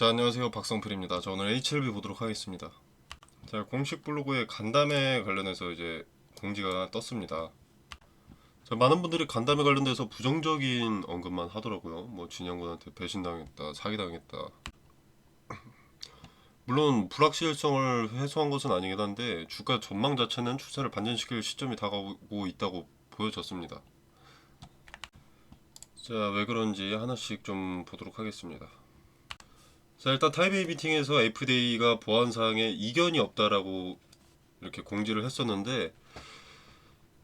자 안녕하세요 박성필입니다. 저 오늘 HLB 보도록 하겠습니다. 자 공식 블로그에 간담회 관련해서 이제 공지가 떴습니다. 자, 많은 분들이 간담회 관련돼서 부정적인 언급만 하더라고요. 뭐 진영군한테 배신당했다, 사기당했다. 물론 불확실성을 해소한 것은 아니긴 한데 주가 전망 자체는 추세를 반전시킬 시점이 다가오고 있다고 보여졌습니다. 자 왜 그런지 하나씩 좀 보도록 하겠습니다. 자 일단 타이베이 미팅에서 FDA가 보안 사항에 이견이 없다라고 이렇게 공지를 했었는데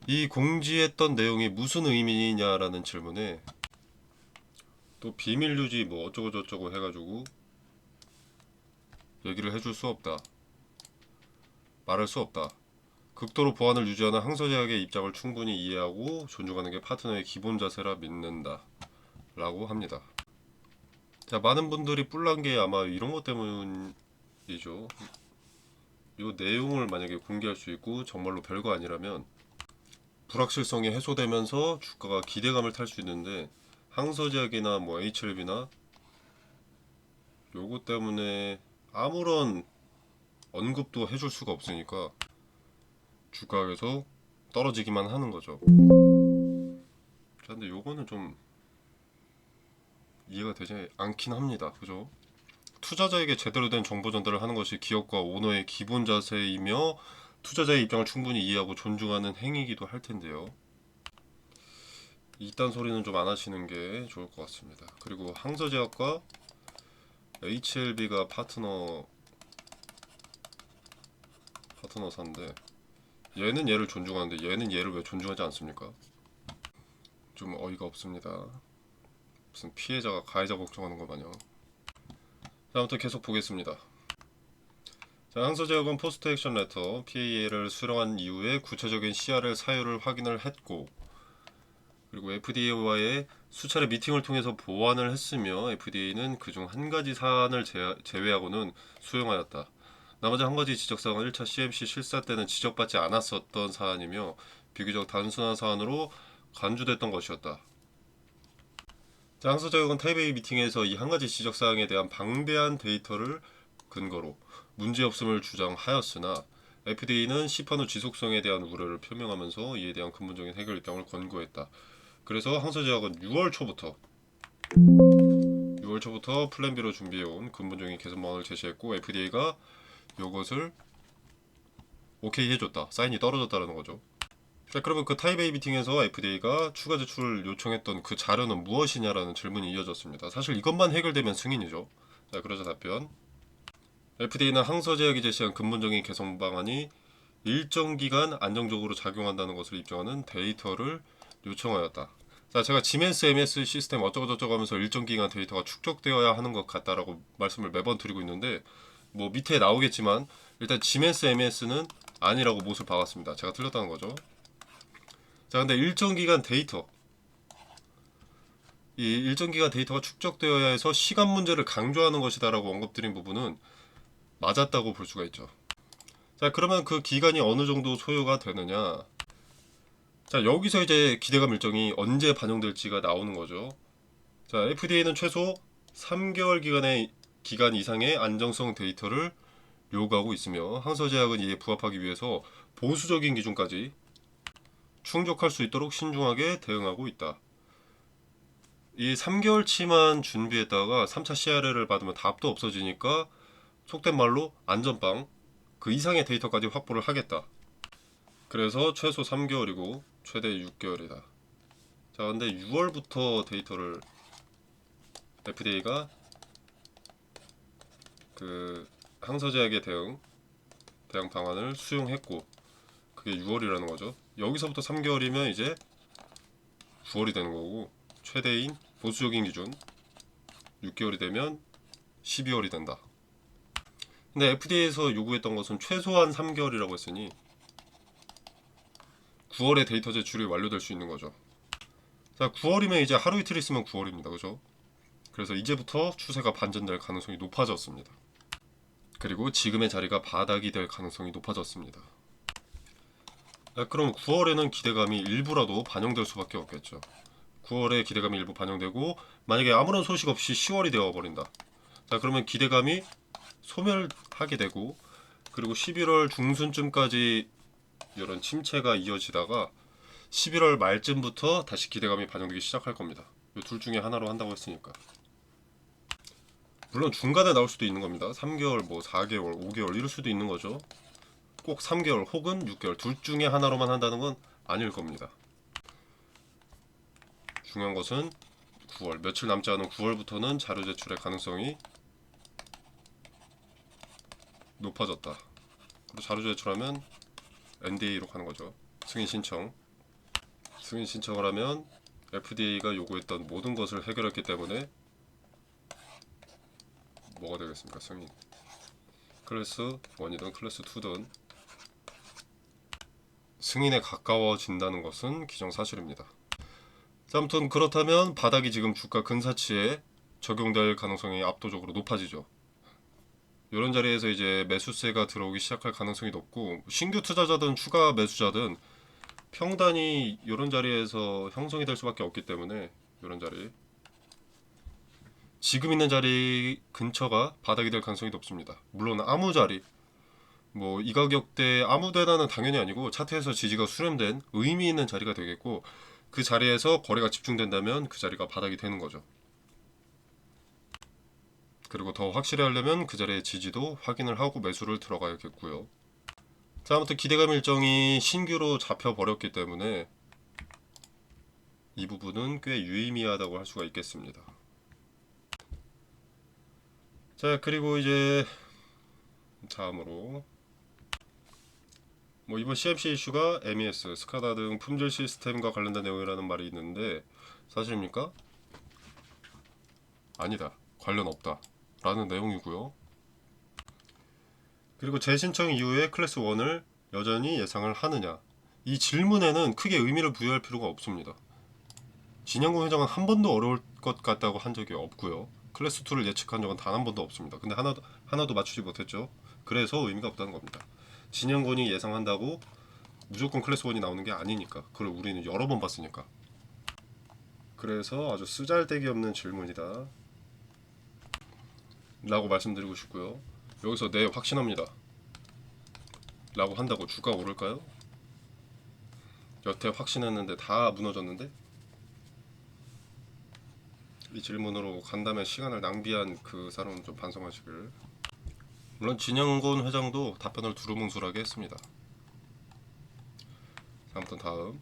이 공지했던 내용이 무슨 의미냐라는 질문에 또 비밀 유지 뭐 어쩌고 저쩌고 해가지고 얘기를 해줄 수 없다. 말할 수 없다. 극도로 보안을 유지하는 항소제약의 입장을 충분히 이해하고 존중하는 게 파트너의 기본 자세라 믿는다 라고 합니다 자, 많은 분들이 뿔난 게 아마 이런 것 때문이죠. 이 내용을 만약에 공개할 수 있고 정말로 별거 아니라면 불확실성이 해소되면서 주가가 기대감을 탈 수 있는데 항서제약이나 뭐 HLB나 요거 때문에 아무런 언급도 해줄 수가 없으니까 계속 떨어지기만 하는 거죠. 자, 근데 요거는 좀 이해가 되지 않긴 합니다. 그죠? 투자자에게 제대로 된 정보 전달을 하는 것이 기업과 오너의 기본 자세이며 투자자의 입장을 충분히 이해하고 존중하는 행위이기도 할 텐데요. 이딴 소리는 좀 안 하시는 게 좋을 것 같습니다. 그리고 항서제약과 HLB가 파트너 파트너사인데 얘는 얘를 존중하는데 얘는 얘를 왜 존중하지 않습니까? 좀 어이가 없습니다. 무슨 피해자가 가해자 걱정하는 것 마냥. 자, 아무튼 계속 보겠습니다. 자, 항소제약은 포스트 액션 레터 PA를 수령한 이후에 구체적인 시야를 사유를 확인을 했고 그리고 FDA와의 수차례 미팅을 통해서 보완을 했으며 FDA는 그중 한 가지 사안을 제, 제외하고는 수용하였다. 나머지 한 가지 지적사항은 1차 CMC 실사 때는 지적받지 않았었던 사안이며 비교적 단순한 사안으로 간주됐던 것이었다. 자, 항소자격은 타이베이 미팅에서 이 한 가지 지적 사항에 대한 방대한 데이터를 근거로 문제없음을 주장하였으나 FDA는 시판 후 지속성에 대한 우려를 표명하면서 이에 대한 근본적인 해결 입장을 권고했다. 그래서 항소제약은 6월 초부터 6월 초부터 플랜 B로 준비해온 근본적인 개선 방안을 제시했고 FDA가 이것을 오케이 해줬다. 사인이 떨어졌다는 거죠. 자, 그러면 그 타이베이 미팅에서 FDA가 추가 제출을 요청했던 그 자료는 무엇이냐라는 질문이 이어졌습니다. 사실 이것만 해결되면 승인이죠. 자, 그러자 답변. FDA는 항서제약이 제시한 근본적인 개선 방안이 일정 기간 안정적으로 작용한다는 것을 입증하는 데이터를 요청하였다. 자, 제가 지멘스 MS 시스템 어쩌고저쩌고 하면서 일정 기간 데이터가 축적되어야 하는 것 같다라고 말씀을 매번 드리고 있는데 뭐 밑에 나오겠지만 일단 지멘스 MS는 아니라고 못을 박았습니다. 제가 틀렸다는 거죠. 자, 근데 일정 기간 데이터 이 일정 기간 데이터가 축적되어야 해서 시간 문제를 강조하는 것이다라고 언급드린 부분은 맞았다고 볼 수가 있죠. 자, 그러면 그 기간이 어느 정도 소요가 되느냐? 자, 여기서 이제 기대감 일정이 언제 반영될지가 나오는 거죠. 자, FDA는 최소 3개월 기간의 기간 이상의 안정성 데이터를 요구하고 있으며 항서제약은 이에 부합하기 위해서 보수적인 기준까지 충족할 수 있도록 신중하게 대응하고 있다. 이 3개월치만 준비했다가 3차 CRL을 받으면 답도 없어지니까 속된 말로 안전빵 그 이상의 데이터까지 확보를 하겠다. 그래서 최소 3개월이고 최대 6개월이다. 자, 근데 6월부터 데이터를 FDA가 그 항서제약의 대응 대응 방안을 수용했고 그게 6월이라는 거죠. 여기서부터 3개월이면 이제 9월이 되는 거고 최대인 보수적인 기준 6개월이 되면 12월이 된다. 근데 FDA에서 요구했던 것은 최소한 3개월이라고 했으니 9월에 데이터 제출이 완료될 수 있는 거죠. 자, 9월이면 이제 하루 이틀 있으면 9월입니다. 그죠? 그래서 이제부터 추세가 반전될 가능성이 높아졌습니다. 그리고 지금의 자리가 바닥이 될 가능성이 높아졌습니다. 아, 그럼 9월에는 기대감이 일부라도 반영될 수밖에 없겠죠. 9월에 기대감이 일부 반영되고 만약에 아무런 소식 없이 10월이 되어 버린다. 자 그러면 기대감이 소멸하게 되고 그리고 11월 중순쯤까지 이런 침체가 이어지다가 11월 말쯤부터 다시 기대감이 반영되기 시작할 겁니다. 이 둘 중에 하나로 한다고 했으니까. 물론 중간에 나올 수도 있는 겁니다. 3개월, 뭐 4개월, 5개월 이럴 수도 있는 거죠. 꼭 3개월 혹은 6개월 둘 중에 하나로만 한다는 건 아닐 겁니다. 중요한 것은 9월 며칠 남지 않은 9월부터는 자료 제출의 가능성이 높아졌다. 그리고 자료 제출하면 NDA로 가는 거죠. 승인 신청. 승인 신청을 하면 FDA가 요구했던 모든 것을 해결했기 때문에 뭐가 되겠습니까? 승인. 클래스 1이든 클래스 2든 승인에 가까워진다는 것은 기정사실입니다. 자, 아무튼 그렇다면 바닥이 지금 주가 근사치에 적용될 가능성이 압도적으로 높아지죠. 이런 자리에서 이제 매수세가 들어오기 시작할 가능성이 높고 신규 투자자든 추가 매수자든 평단이 이런 자리에서 형성이 될 수밖에 없기 때문에 이런 자리 지금 있는 자리 근처가 바닥이 될 가능성이 높습니다. 물론 아무 자리 뭐 이 가격대 아무 데나는 당연히 아니고 차트에서 지지가 수렴된 의미 있는 자리가 되겠고 그 자리에서 거래가 집중된다면 그 자리가 바닥이 되는 거죠. 그리고 더 확실히 하려면 그 자리의 지지도 확인을 하고 매수를 들어가야겠고요. 자, 아무튼 기대감 일정이 신규로 잡혀 버렸기 때문에 이 부분은 꽤 유의미하다고 할 수가 있겠습니다. 자, 그리고 이제 다음으로 뭐 이번 CMC 이슈가 MES, 스카다 등 품질 시스템과 관련된 내용이라는 말이 있는데 사실입니까? 아니다. 관련 없다. 라는 내용이고요. 그리고 재신청 이후에 클래스 1을 여전히 예상을 하느냐. 이 질문에는 크게 의미를 부여할 필요가 없습니다. 진영구 회장은 한 번도 어려울 것 같다고 한 적이 없고요. 클래스 2를 예측한 적은 단 한 번도 없습니다. 근데 하나도 하나도 맞추지 못했죠. 그래서 의미가 없다는 겁니다. 진영권이 예상한다고 무조건 클래스 1이 나오는 게 아니니까. 그걸 우리는 여러 번 봤으니까. 그래서 아주 쓰잘데기 없는 질문이다. 라고 말씀드리고 싶고요. 여기서 네 확신합니다. 라고 한다고 주가 오를까요? 여태 확신했는데 다 무너졌는데? 이 질문으로 간담회 시간을 낭비한 그 사람은 좀 반성하시길. 물론 진영곤 회장도 답변을 두루뭉술하게 했습니다. 아무튼 다음.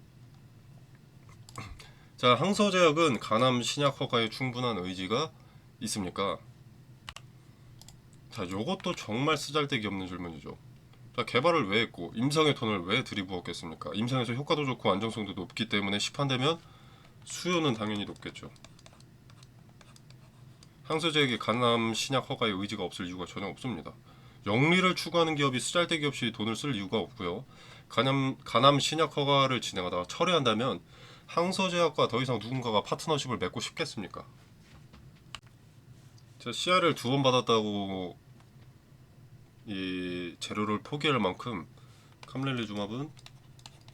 자, 항서제약은 간암 신약 허가에 충분한 의지가 있습니까? 자, 요것도 정말 쓰잘데기 없는 질문이죠. 자, 개발을 왜 했고 임상의 돈을 왜 들이부었겠습니까? 임상에서 효과도 좋고 안정성도 높기 때문에 시판되면 수요는 당연히 높겠죠. 항소제에게 간암 신약 허가에 의지가 없을 이유가 전혀 없습니다. 영리를 추구하는 기업이 쓰잘데기 없이 돈을 쓸 이유가 없고요. 간암, 간암 신약 허가를 진행하다가 철회한다면 항서제약과 더 이상 누군가가 파트너십을 맺고 싶겠습니까? 자, CR을 두 번 받았다고 이 재료를 포기할 만큼 캄렐리주맙은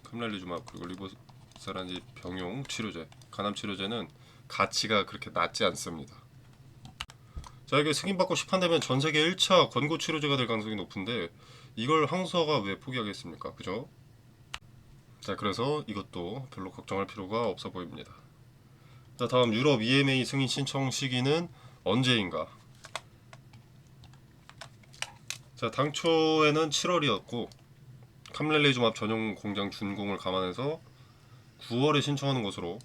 캄렐리주맙 그리고 리보사라니 병용 치료제, 간암 치료제는 가치가 그렇게 낮지 않습니다. 자 이게 승인받고 시판되면 전 세계 1차 권고 치료제가 될 가능성이 높은데 이걸 항서가 왜 포기하겠습니까? 그죠? 자 그래서 이것도 별로 걱정할 필요가 없어 보입니다. 자 다음 유럽 EMA 승인 신청 시기는 언제인가? 자 당초에는 7월이었고 캄렐리주맙 전용 공장 준공을 감안해서 9월에 신청하는 것으로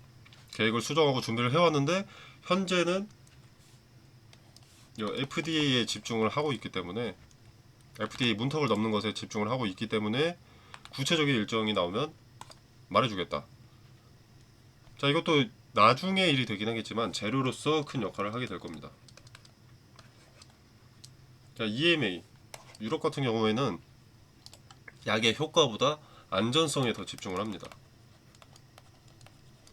계획을 수정하고 준비를 해왔는데 현재는 FDA에 집중을 하고 있기 때문에 FDA 문턱을 넘는 것에 집중을 하고 있기 때문에 구체적인 일정이 나오면 말해주겠다. 자 이것도 나중에 일이 되긴 하겠지만 재료로서 큰 역할을 하게 될 겁니다. 자 EMA 유럽 같은 경우에는 약의 효과보다 안전성에 더 집중을 합니다.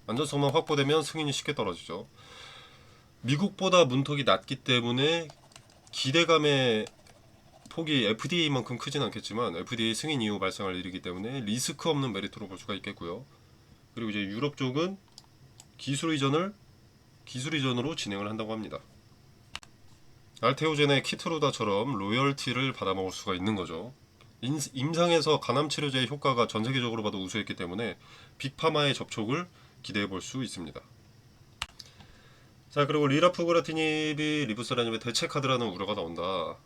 안전성만 확보되면 승인이 쉽게 떨어지죠. 미국보다 문턱이 낮기 때문에 기대감의 폭이 FDA만큼 크진 않겠지만 FDA 승인 이후 발생할 일이기 때문에 리스크 없는 메리트로 볼 수가 있겠고요. 그리고 이제 유럽 쪽은 기술 이전을 기술 이전으로 진행을 한다고 합니다. 알테오젠의 키트루다처럼 로열티를 받아먹을 수가 있는 거죠. 인- 임상에서 간암 치료제의 효과가 전 세계적으로 봐도 우수했기 때문에 빅파마의 접촉을 기대해 볼 수 있습니다. 자 그리고 리라프그라티닙이 리부스라님의 대체 카드라는 우려가 나온다.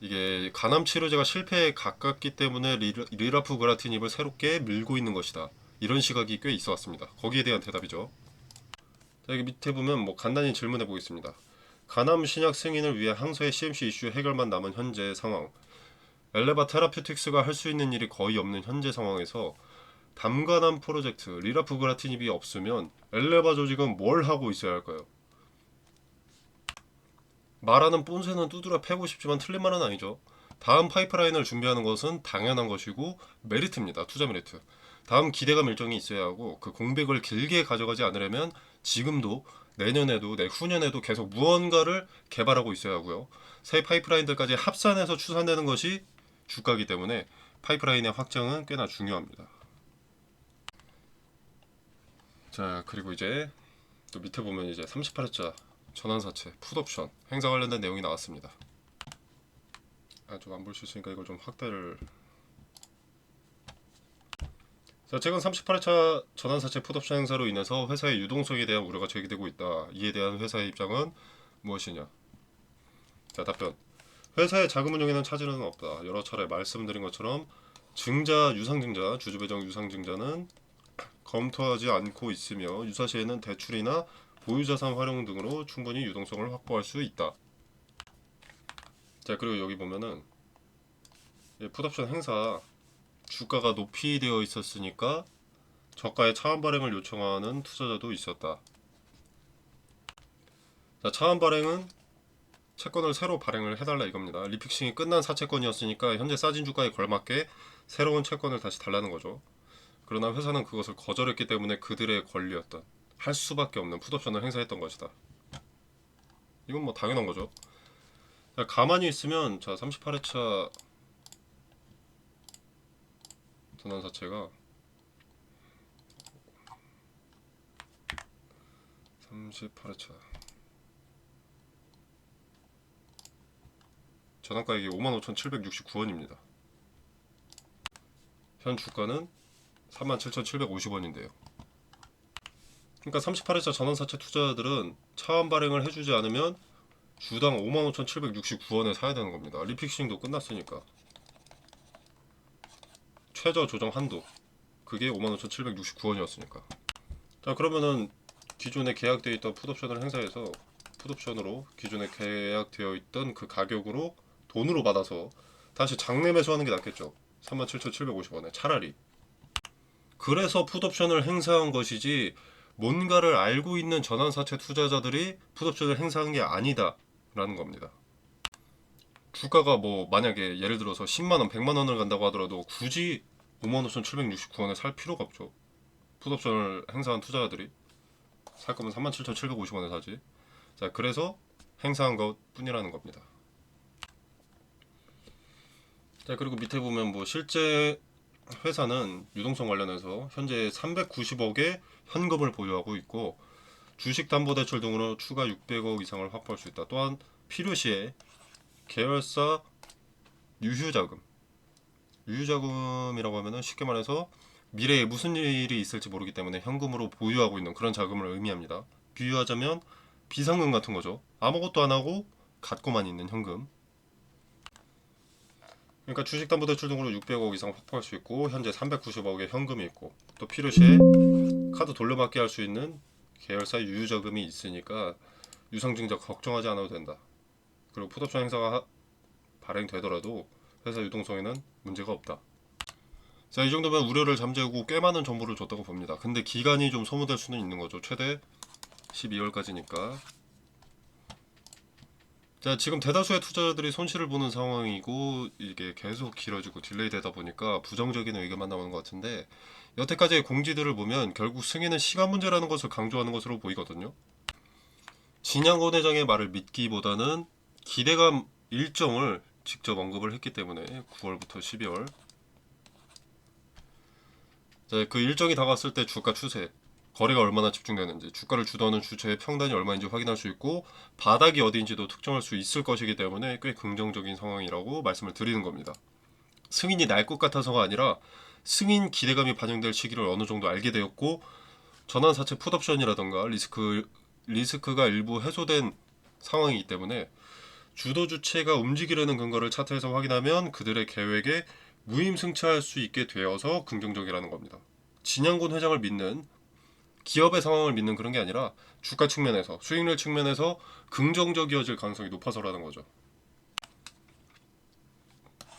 이게 간암 치료제가 실패에 가깝기 때문에 리라- 리라프그라티닙을 새롭게 밀고 있는 것이다. 이런 시각이 꽤 있어 왔습니다. 거기에 대한 대답이죠. 자, 여기 밑에 보면 뭐 간단히 질문해 보겠습니다. 간암 신약 승인을 위해 항소의 CMC 이슈 해결만 남은 현재 상황. 엘레바 테라퓨틱스가 할 수 있는 일이 거의 없는 현재 상황에서 담간암 프로젝트 리라프그라티닙이 없으면 엘레바 조직은 뭘 하고 있어야 할까요? 말하는 뽐새는 두드려 패고 싶지만 틀린 말은 아니죠. 다음 파이프라인을 준비하는 것은 당연한 것이고 메리트입니다. 투자 메리트. 다음 기대감 일정이 있어야 하고 그 공백을 길게 가져가지 않으려면 지금도 내년에도 내후년에도 계속 무언가를 개발하고 있어야 하고요. 새 파이프라인들까지 합산해서 추산되는 것이 주가이기 때문에 파이프라인의 확장은 꽤나 중요합니다. 자 그리고 이제 또 밑에 보면 이제 38회차 전환사채 풋옵션 행사 관련된 내용이 나왔습니다. 아 좀 안 볼 수 있으니까 이걸 좀 확대를 자, 최근 38회차 전환사채 풋옵션 행사로 인해서 회사의 유동성에 대한 우려가 제기되고 있다. 이에 대한 회사의 입장은 무엇이냐? 자, 답변. 회사의 자금 운용에는 차질은 없다. 여러 차례 말씀드린 것처럼 증자, 유상증자, 주주배정 유상증자는 검토하지 않고 있으며 유사시에는 대출이나 보유자산 활용 등으로 충분히 유동성을 확보할 수 있다. 자, 그리고 여기 보면은 이 풋옵션 행사 주가가 높이 되어 있었으니까 저가의 차환 발행을 요청하는 투자자도 있었다. 자, 차환 발행은 채권을 새로 발행을 해달라 이겁니다. 리픽싱이 끝난 사채권이었으니까 현재 싸진 주가에 걸맞게 새로운 채권을 다시 달라는 거죠. 그러나 회사는 그것을 거절했기 때문에 그들의 권리였던 할 수밖에 없는 풋옵션을 행사했던 것이다. 이건 뭐 당연한 거죠. 자, 가만히 있으면 자 38회차 전환사채가 38회차 전환가액이 55,769원입니다. 현 주가는 37,750원인데요. 그러니까 38회차 전환사채 투자자들은 차환 발행을 해주지 않으면 주당 55,769원에 사야 되는 겁니다. 리픽싱도 끝났으니까. 최저 조정 한도 그게 55,769원이었으니까. 자 그러면은 기존에 계약되어 있던 풋옵션을 행사해서 풋옵션으로 기존에 계약되어 있던 그 가격으로 돈으로 받아서 다시 장내 매수하는 게 낫겠죠. 37,750원에 차라리. 그래서 풋옵션을 행사한 것이지 뭔가를 알고 있는 전환사채 투자자들이 풋옵션을 행사한 게 아니다라는 겁니다. 주가가 뭐 만약에 예를 들어서 10만 원, 100만 원을 간다고 하더라도 굳이 55,769원에 살 필요가 없죠. 풋옵션을 행사한 투자자들이 살 거면 37,750원에 사지. 자, 그래서 행사한 것 뿐이라는 겁니다. 자, 그리고 밑에 보면 뭐 실제 회사는 유동성 관련해서 현재 390억의 현금을 보유하고 있고 주식담보대출 등으로 추가 600억 이상을 확보할 수 있다. 또한 필요시에 계열사 유휴자금, 유휴자금이라고 하면은 쉽게 말해서 미래에 무슨 일이 있을지 모르기 때문에 현금으로 보유하고 있는 그런 자금을 의미합니다. 비유하자면 비상금 같은 거죠. 아무것도 안 하고 갖고만 있는 현금. 그러니까 주식담보대출 등으로 600억 이상 확보할 수 있고 현재 390억의 현금이 있고 또 필요시에 카드 돌려받기 할 수 있는 계열사 유유자금이 있으니까 유상증자 걱정하지 않아도 된다. 그리고 풋옵션 행사가 하- 발행되더라도 회사 유동성에는 문제가 없다. 자, 이 정도면 우려를 잠재우고 꽤 많은 정보를 줬다고 봅니다. 근데 기간이 좀 소모될 수는 있는 거죠. 최대 12월까지니까. 자, 지금 대다수의 투자자들이 손실을 보는 상황이고 이게 계속 길어지고 딜레이 되다 보니까 부정적인 의견만 나오는 것 같은데 여태까지의 공지들을 보면 결국 승인은 시간 문제라는 것을 강조하는 것으로 보이거든요. 진양권 회장의 말을 믿기보다는 기대감 일정을 직접 언급을 했기 때문에 9월부터 12월 자, 그 일정이 다가왔을 때 주가 추세 거래가 얼마나 집중되는지, 주가를 주도하는 주체의 평단이 얼마인지 확인할 수 있고 바닥이 어디인지도 특정할 수 있을 것이기 때문에 꽤 긍정적인 상황이라고 말씀을 드리는 겁니다. 승인이 날 것 같아서가 아니라 승인 기대감이 반영될 시기를 어느 정도 알게 되었고 전환 사채 풋옵션이라던가 리스크 리스크가 일부 해소된 상황이기 때문에 주도 주체가 움직이려는 근거를 차트에서 확인하면 그들의 계획에 무임승차할 수 있게 되어서 긍정적이라는 겁니다. 진양곤 회장을 믿는 기업의 상황을 믿는 그런 게 아니라 주가 측면에서 수익률 측면에서 긍정적이어질 가능성이 높아서라는 거죠.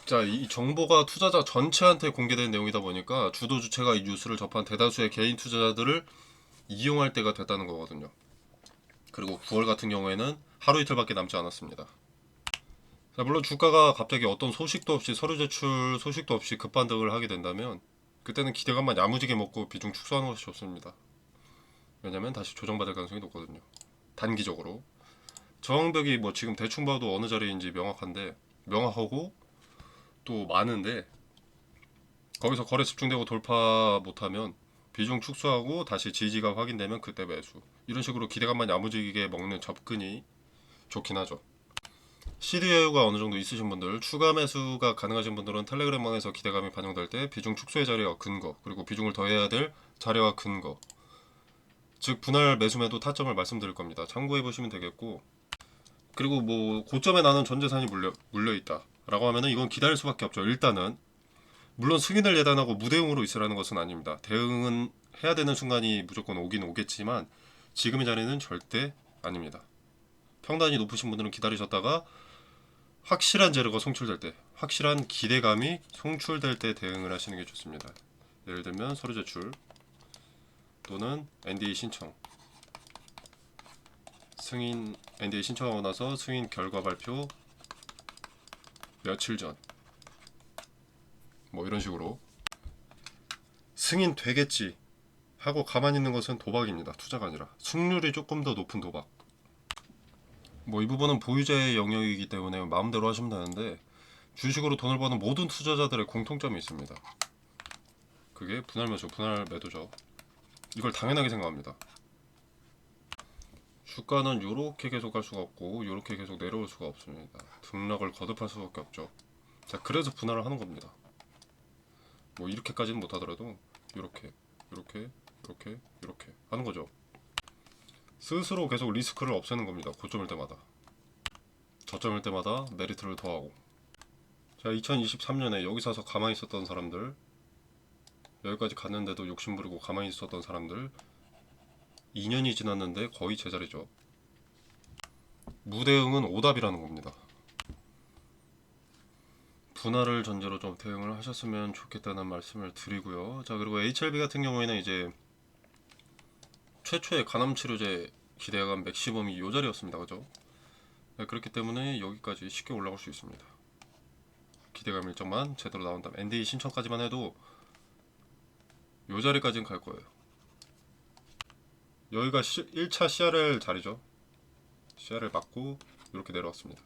자, 이 정보가 투자자 전체한테 공개된 내용이다 보니까 주도 주체가 이 뉴스를 접한 대다수의 개인 투자자들을 이용할 때가 됐다는 거거든요. 그리고 9월 같은 경우에는 하루 이틀밖에 남지 않았습니다. 자, 물론 주가가 갑자기 어떤 소식도 없이 서류 제출 소식도 없이 급반등을 하게 된다면 그때는 기대감만 야무지게 먹고 비중 축소하는 것이 좋습니다. 왜냐면 다시 조정받을 가능성이 높거든요. 단기적으로 저항벽이 뭐 지금 대충 봐도 어느 자리인지 명확한데 명확하고 또 많은데 거기서 거래 집중되고 돌파 못하면 비중 축소하고 다시 지지가 확인되면 그때 매수 이런 식으로 기대감만 야무지게 먹는 접근이 좋긴 하죠. CD 여유가 어느 정도 있으신 분들, 추가 매수가 가능하신 분들은 텔레그램망에서 기대감이 반영될 때 비중 축소의 자리와 근거, 그리고 비중을 더해야 될 자리와 근거, 즉 분할 매수매도 타점을 말씀드릴 겁니다. 참고해 보시면 되겠고, 그리고 뭐 고점에 나는 전 재산이 물려 물려 있다라고 하면은 이건 기다릴 수밖에 없죠. 일단은 물론 승인을 예단하고 무대응으로 있으라는 것은 아닙니다. 대응은 해야 되는 순간이 무조건 오긴 오겠지만 지금의 자리는 절대 아닙니다. 평단이 높으신 분들은 기다리셨다가 확실한 재료가 송출될 때, 확실한 기대감이 송출될 때 대응을 하시는 게 좋습니다. 예를 들면 서류 제출 또는 NDA 신청, 승인 NDA 신청하고 나서 승인 결과 발표 며칠 전, 뭐 이런 식으로 승인 되겠지 하고 가만히 있는 것은 도박입니다. 투자가 아니라 승률이 조금 더 높은 도박. 뭐 이 부분은 보유자의 영역이기 때문에 마음대로 하시면 되는데 주식으로 돈을 버는 모든 투자자들의 공통점이 있습니다. 그게 분할 매수, 분할 매도죠. 이걸 당연하게 생각합니다. 주가는 이렇게 계속 갈 수가 없고 이렇게 계속 내려올 수가 없습니다. 등락을 거듭할 수밖에 없죠. 자, 그래서 분할을 하는 겁니다. 뭐 이렇게까지는 못하더라도 이렇게, 이렇게, 이렇게, 이렇게 하는 거죠. 스스로 계속 리스크를 없애는 겁니다. 고점일 때마다. 저점일 때마다 메리트를 더하고. 자, 2023년에 여기 사서 가만히 있었던 사람들, 여기까지 갔는데도 욕심 부리고 가만히 있었던 사람들, 2년이 지났는데 거의 제자리죠. 무대응은 오답이라는 겁니다. 분할을 전제로 좀 대응을 하셨으면 좋겠다는 말씀을 드리고요. 자, 그리고 HLB 같은 경우에는 이제 최초의 간암 치료제 기대감 맥시멈이 이 자리였습니다. 그죠? 네, 그렇기 때문에 여기까지 쉽게 올라갈 수 있습니다. 기대감 일정만 제대로 나온다면 NDA 신청까지만 해도 이 자리까지는 갈 거예요. 여기가 1차 CRL 자리죠. CRL 맞고 이렇게 내려왔습니다.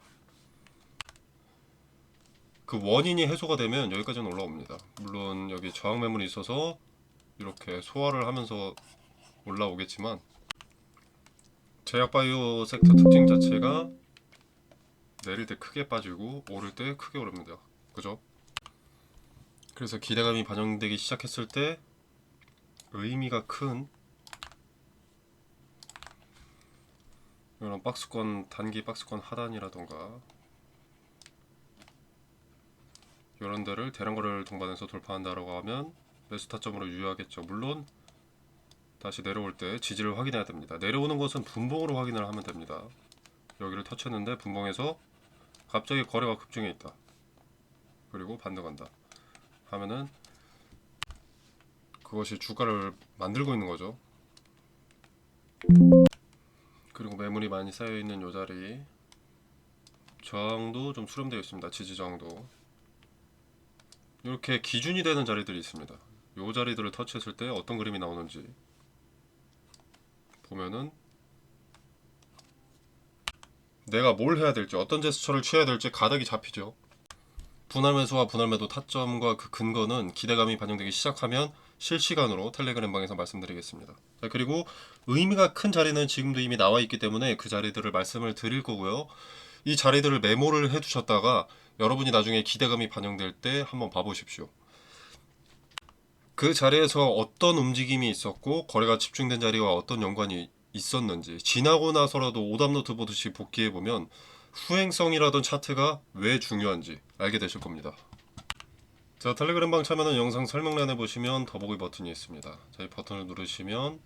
그 원인이 해소가 되면 여기까지는 올라옵니다. 물론 여기 저항 매물이 있어서 이렇게 소화를 하면서 올라오겠지만 제약바이오 섹터 특징 자체가 내릴 때 크게 빠지고 오를 때 크게 오릅니다. 그죠? 그래서 기대감이 반영되기 시작했을 때 의미가 큰 이런 박스권 단기 박스권 하단이라던가 이런 데를 대량 거래를 동반해서 돌파한다라고 하면 매수 타점으로 유효하겠죠. 물론 다시 내려올 때 지지를 확인해야 됩니다. 내려오는 것은 분봉으로 확인을 하면 됩니다. 여기를 터쳤는데 분봉에서 갑자기 거래가 급증해 있다. 그리고 반등한다. 하면은 그것이 주가를 만들고 있는 거죠. 그리고 매물이 많이 쌓여 있는 요 자리 저항도 좀 수렴되어 있습니다. 지지 저항도 이렇게 기준이 되는 자리들이 있습니다. 요 자리들을 터치했을 때 어떤 그림이 나오는지 보면은 내가 뭘 해야 될지 어떤 제스처를 취해야 될지 가닥이 잡히죠. 분할 매수와 분할 매도 타점과 그 근거는 기대감이 반영되기 시작하면 실시간으로 텔레그램 방에서 말씀드리겠습니다. 자, 그리고 의미가 큰 자리는 지금도 이미 나와 있기 때문에 그 자리들을 말씀을 드릴 거고요. 이 자리들을 메모를 해 두셨다가 여러분이 나중에 기대감이 반영될 때 한번 봐보십시오. 그 자리에서 어떤 움직임이 있었고 거래가 집중된 자리와 어떤 연관이 있었는지 지나고 나서라도 오답노트 보듯이 복귀해 보면 후행성이라던 차트가 왜 중요한지 알게 되실 겁니다. 자 텔레그램 방 참여는 영상 설명란에 보시면 더보기 버튼이 있습니다. 자, 이 버튼을 누르시면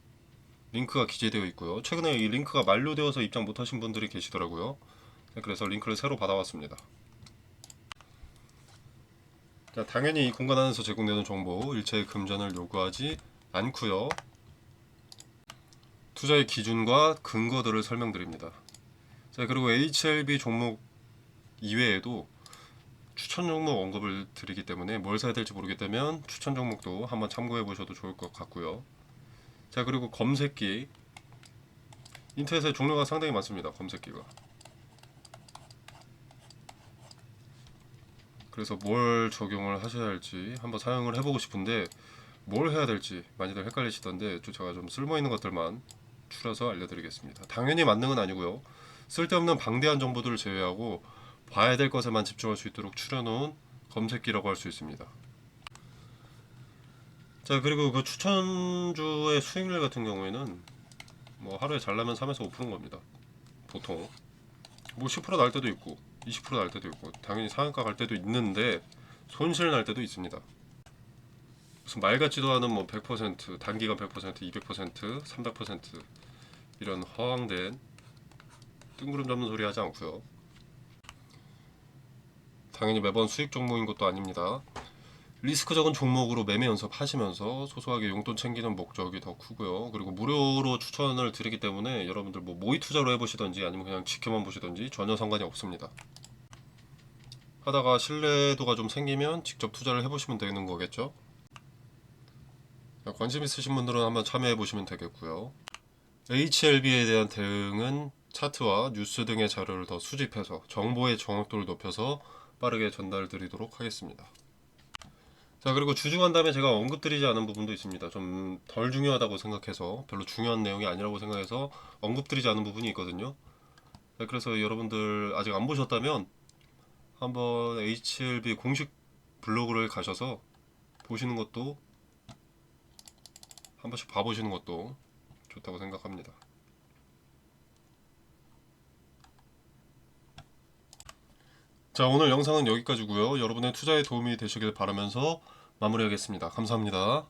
링크가 기재되어 있고요. 최근에 이 링크가 만료되어서 입장 못하신 분들이 계시더라고요. 네, 그래서 링크를 새로 받아왔습니다. 자, 당연히 이 공간 안에서 제공되는 정보 일체의 금전을 요구하지 않고요. 투자의 기준과 근거들을 설명드립니다. 자, 그리고 HLB 종목 이외에도 추천 종목 언급을 드리기 때문에 뭘 사야 될지 모르겠다면 추천 종목도 한번 참고해 보셔도 좋을 것 같고요. 자, 그리고 검색기 인터넷에 종류가 상당히 많습니다. 검색기가. 그래서 뭘 적용을 하셔야 할지 한번 사용을 해보고 싶은데 뭘 해야 될지 많이들 헷갈리시던데 저 제가 좀 쓸모 있는 것들만 추려서 알려드리겠습니다. 당연히 만능은 아니고요. 쓸데없는 방대한 정보들을 제외하고 봐야 될 것에만 집중할 수 있도록 추려놓은 검색기라고 할 수 있습니다. 자 그리고 그 추천주의 수익률 같은 경우에는 뭐 하루에 잘나면 3에서 5%인 겁니다. 보통 뭐 10%날 때도 있고 20%날 때도 있고 당연히 상한가 갈 때도 있는데 손실 날 때도 있습니다. 무슨 말 같지도 않은 뭐 100% 단기간 100% 200% 300% 이런 허황된 뜬구름 잡는 소리 하지 않고요. 당연히 매번 수익 종목인 것도 아닙니다. 리스크 적은 종목으로 매매 연습하시면서 소소하게 용돈 챙기는 목적이 더 크고요. 그리고 무료로 추천을 드리기 때문에 여러분들 뭐 모의 투자로 해보시던지 아니면 그냥 지켜만 보시던지 전혀 상관이 없습니다. 하다가 신뢰도가 좀 생기면 직접 투자를 해보시면 되는 거겠죠. 관심 있으신 분들은 한번 참여해 보시면 되겠고요. HLB에 대한 대응은 차트와 뉴스 등의 자료를 더 수집해서 정보의 정확도를 높여서 빠르게 전달 드리도록 하겠습니다. 자 그리고 주중한 다음에 제가 언급드리지 않은 부분도 있습니다. 좀 덜 중요하다고 생각해서 별로 중요한 내용이 아니라고 생각해서 언급드리지 않은 부분이 있거든요. 네, 그래서 여러분들 아직 안 보셨다면 한번 HLB 공식 블로그를 가셔서 보시는 것도 한 번씩 봐보시는 것도 좋다고 생각합니다. 자 오늘 영상은 여기까지고요. 여러분의 투자에 도움이 되시길 바라면서 마무리하겠습니다. 감사합니다.